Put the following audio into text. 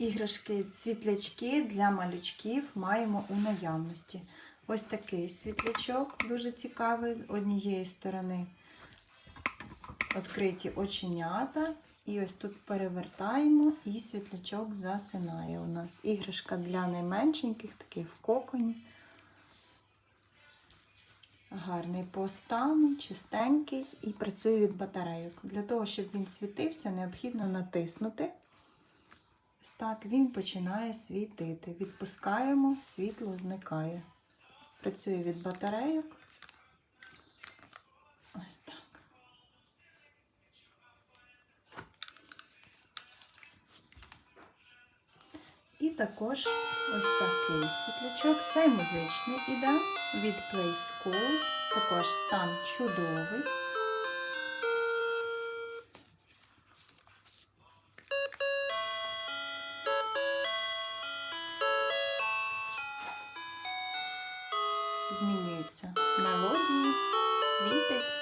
іграшки, світлячки для малючків маємо у наявності. Ось такий світлячок дуже цікавий. З однієї сторони відкриті оченята. І ось тут перевертаємо, і світлячок засинає у нас. Іграшка для найменшеньких, такий в коконі. Гарний по стану, чистенький і працює від батарейок. Для того, щоб він світився, необхідно натиснути. Так він починає світити. Відпускаємо, світло зникає. Працює від батарейок. Ось так. І також ось такий світлячок. Цей музичний іде від Play School. Також стан чудовий. Змінюються мелодії, світить.